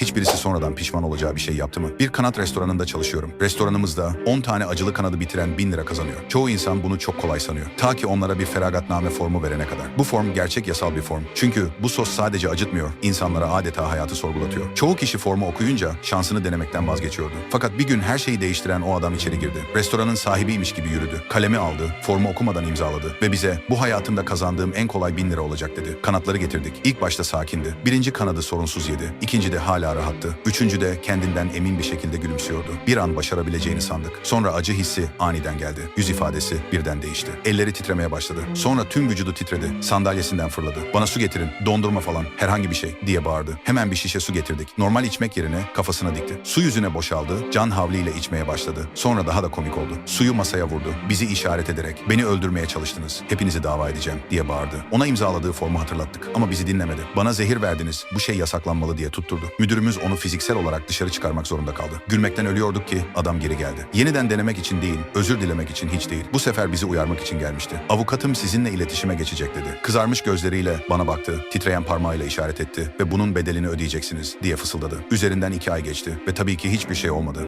Hiçbirisi sonradan pişman olacağı bir şey yaptı mı? Bir kanat restoranında çalışıyorum. Restoranımızda 10 tane acılı kanadı bitiren 1000 lira kazanıyor. Çoğu insan bunu çok kolay sanıyor. Ta ki onlara bir feragatname formu verene kadar. Bu form gerçek yasal bir form. Çünkü bu sos sadece acıtmıyor, insanlara adeta hayatı sorgulatıyor. Çoğu kişi formu okuyunca şansını denemekten vazgeçiyordu. Fakat bir gün her şeyi değiştiren o adam içeri girdi. Restoranın sahibiymiş gibi yürüdü. Kalemi aldı, formu okumadan imzaladı ve bize bu hayatımda kazandığım en kolay 1000 lira olacak dedi. Kanatları getirdik. İlk başta sakindi. Birinci kanadı sorunsuz yedi. İkinci de hala rahattı. Üçüncü de kendinden emin bir şekilde gülümsüyordu. Bir an başarabileceğini sandık. Sonra acı hissi aniden geldi. Yüz ifadesi birden değişti. Elleri titremeye başladı. Sonra tüm vücudu titredi. Sandalyesinden fırladı. Bana su getirin, dondurma falan, herhangi bir şey diye bağırdı. Hemen bir şişe su getirdik. Normal içmek yerine kafasına dikti. Su yüzüne boşaldı. Can havliyle içmeye başladı. Sonra daha da komik oldu. Suyu masaya vurdu. Bizi işaret ederek beni öldürmeye çalıştınız. Hepinizi dava edeceğim diye bağırdı. Ona imzaladığı formu hatırlattık ama bizi dinlemedi. Bana zehir verdiniz. Bu şey yasaklanmalı diye tutturdu. Müdürümüz onu fiziksel olarak dışarı çıkarmak zorunda kaldı. Gülmekten ölüyorduk ki adam geri geldi. Yeniden denemek için değil, özür dilemek için hiç değil. Bu sefer bizi uyarmak için gelmişti. Avukatım sizinle iletişime geçecek dedi. Kızarmış gözleriyle bana baktı, titreyen parmağıyla işaret etti ve bunun bedelini ödeyeceksiniz diye fısıldadı. Üzerinden iki ay geçti ve tabii ki hiçbir şey olmadı.